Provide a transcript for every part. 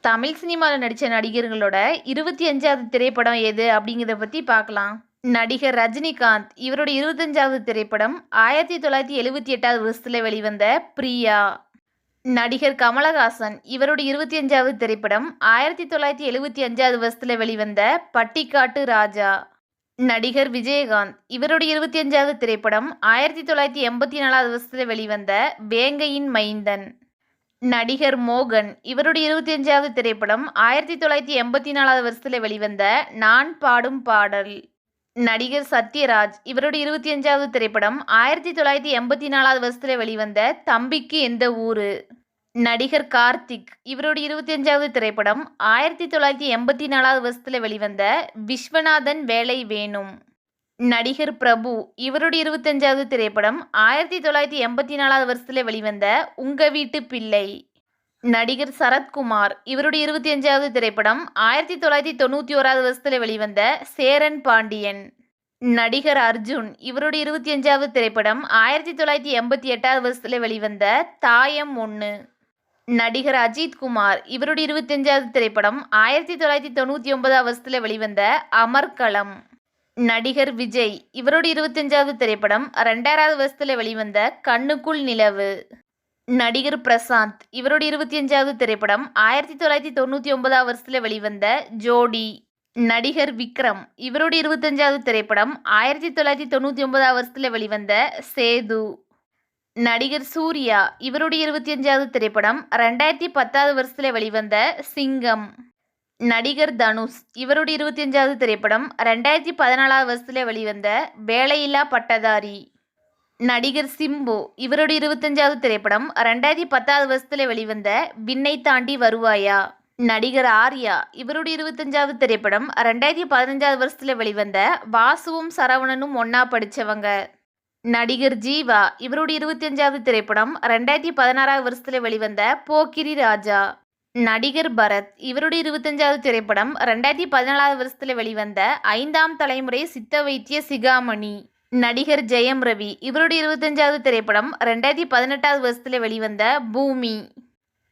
தமிழ் சினிமாவில் நடித்த நடிகர்களோட இருபத்தி அஞ்சாவது திரைப்படம் எது அப்படிங்கிறத பற்றி பார்க்கலாம். நடிகர் ரஜினிகாந்த் இவரோட இருபத்தஞ்சாவது திரைப்படம் ஆயிரத்தி தொள்ளாயிரத்தி எழுபத்தி எட்டாவது வருஷத்தில் வெளிவந்த பிரியா. நடிகர் கமலஹாசன் இவரோட இருபத்தி அஞ்சாவது திரைப்படம் ஆயிரத்தி தொள்ளாயிரத்தி எழுபத்தி அஞ்சாவது வருஷத்தில் வெளிவந்த பட்டிக்காட்டு ராஜா. நடிகர் விஜயகாந்த் இவரோட இருபத்தி அஞ்சாவது திரைப்படம் ஆயிரத்தி தொள்ளாயிரத்தி எண்பத்தி நாலாவது வருஷத்தில் வெளிவந்த வேங்கையின் மைந்தன். நடிகர் மோகன். இவருடைய இருபத்தி அஞ்சாவது திரைப்படம் ஆயிரத்தி தொள்ளாயிரத்தி எண்பத்தி நாலாவது வருஷத்தில் வெளிவந்த நான் பாடும் பாடல். நடிகர் சத்யராஜ். இவருடைய இருபத்தி அஞ்சாவது திரைப்படம் ஆயிரத்தி தொள்ளாயிரத்தி எண்பத்தி நாலாவது வருஷத்தில் வெளிவந்த தம்பிக்கு எந்த ஊரு? நடிகர் கார்த்திக். இவருடைய இருபத்தி அஞ்சாவது திரைப்படம் ஆயிரத்தி தொள்ளாயிரத்தி எண்பத்தி நாலாவது வருஷத்தில் வெளிவந்த விஸ்வநாதன் வேலை வேணும். நடிகர் பிரபு இவருடைய இருபத்தஞ்சாவது திரைப்படம் ஆயிரத்தி தொள்ளாயிரத்தி எண்பத்தி நாலாவது வருஷத்தில் வெளிவந்த உங்க வீட்டு பிள்ளை. நடிகர் சரத்குமார் இவருடைய இருபத்தி அஞ்சாவது திரைப்படம் ஆயிரத்தி தொள்ளாயிரத்தி தொண்ணூற்றி ஓராவது வருஷத்தில் வெளிவந்த சேரன் பாண்டியன். நடிகர் அர்ஜுன் இவருடைய இருபத்தி அஞ்சாவது திரைப்படம் ஆயிரத்தி தொள்ளாயிரத்தி எண்பத்தி எட்டாவது வருஷத்தில் வெளிவந்த தாயம் ஒன்று நடிகர் அஜித் குமார் இவருடைய இருபத்தஞ்சாவது திரைப்படம் ஆயிரத்தி தொள்ளாயிரத்தி தொண்ணூற்றி ஒன்பதாவது வருஷத்தில் வெளிவந்த அமர்கலம் நடிகர் விஜய் இவரோட இருபத்தஞ்சாவது திரைப்படம் ரெண்டாயிராவது வருஷத்தில் வெளிவந்த கண்ணுக்குள் நிலவு. நடிகர் பிரசாந்த் இவரோட இருபத்தி அஞ்சாவது திரைப்படம் ஆயிரத்தி தொள்ளாயிரத்தி தொண்ணூற்றி ஒன்பதாவது வருஷத்தில் வெளிவந்த ஜோடி. நடிகர் விக்ரம் இவரோட இருபத்தஞ்சாவது திரைப்படம் ஆயிரத்தி தொள்ளாயிரத்தி தொண்ணூற்றி ஒன்பதாவது வருஷத்தில் வெளிவந்த சேது. நடிகர் சூர்யா இவருடைய இருபத்தி அஞ்சாவது திரைப்படம் ரெண்டாயிரத்தி பத்தாவது வருஷத்தில் வெளிவந்த சிங்கம். நடிகர் தனுஷ். இவருடைய இருபத்தி அஞ்சாவது திரைப்படம் ரெண்டாயிரத்தி பதினாலாவது வருஷத்துல வெளிவந்த வேலையில்லா பட்டதாரி நடிகர் சிம்பு. இவருடைய இருபத்தஞ்சாவது திரைப்படம் ரெண்டாயிரத்தி பத்தாவது வருஷத்துல வெளிவந்த விண்ணை தாண்டி வருவாயா? நடிகர் ஆர்யா. இவருடைய இருபத்தஞ்சாவது திரைப்படம் ரெண்டாயிரத்தி பதினஞ்சாவது வருஷத்துல வெளிவந்த வாசுவும் சரவணனும் ஒன்னா படித்தவங்க நடிகர் ஜீவா. இவருடைய இருபத்தஞ்சாவது திரைப்படம் ரெண்டாயிரத்தி பதினாறாவது வருஷத்துல வெளிவந்த போக்கிரி ராஜா. நடிகர் பரத். இவருடைய இருபத்தஞ்சாவது திரைப்படம் ரெண்டாயிரத்தி பதினாலாவது வருஷத்தில் வெளிவந்த ஐந்தாம் தலைமுறை சித்த வைத்திய சிகாமணி நடிகர் ஜெயம் ரவி. இவருடைய இருபத்தஞ்சாவது திரைப்படம் ரெண்டாயிரத்தி பதினெட்டாவது வருஷத்தில் வெளிவந்த பூமி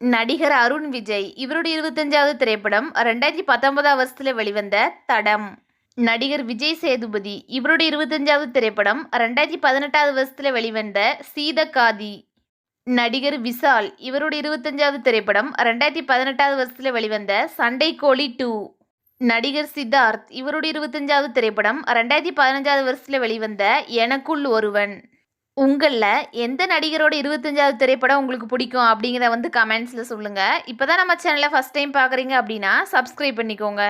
நடிகர் அருண் விஜய். இவருடைய இருபத்தஞ்சாவது திரைப்படம் ரெண்டாயிரத்தி பத்தொன்பதாம் வருஷத்தில் வெளிவந்த தடம் நடிகர் விஜய் சேதுபதி. இவருடைய இருபத்தஞ்சாவது திரைப்படம் ரெண்டாயிரத்தி பதினெட்டாவது வருஷத்தில் வெளிவந்த சீதகாதி நடிகர் விஷால் இவருடைய இருபத்தஞ்சாவது திரைப்படம் ரெண்டாயிரத்தி பதினெட்டாவது வருஷத்தில் வெளிவந்த சண்டை கோழி டூ. நடிகர் சித்தார்த் இவருடைய இருபத்தஞ்சாவது திரைப்படம் ரெண்டாயிரத்தி பதினஞ்சாவது வருஷத்தில் வெளிவந்த எனக்குள் ஒருவன். உங்களில் எந்த நடிகரோட இருபத்தஞ்சாவது திரைப்படம் உங்களுக்கு பிடிக்கும் அப்படிங்கிறத வந்து கமெண்ட்ஸில் சொல்லுங்கள் இப்போ தான் நம்ம சேனலை ஃபஸ்ட் டைம் பார்க்குறீங்க அப்படின்னா சப்ஸ்கிரைப் பண்ணிக்கோங்க.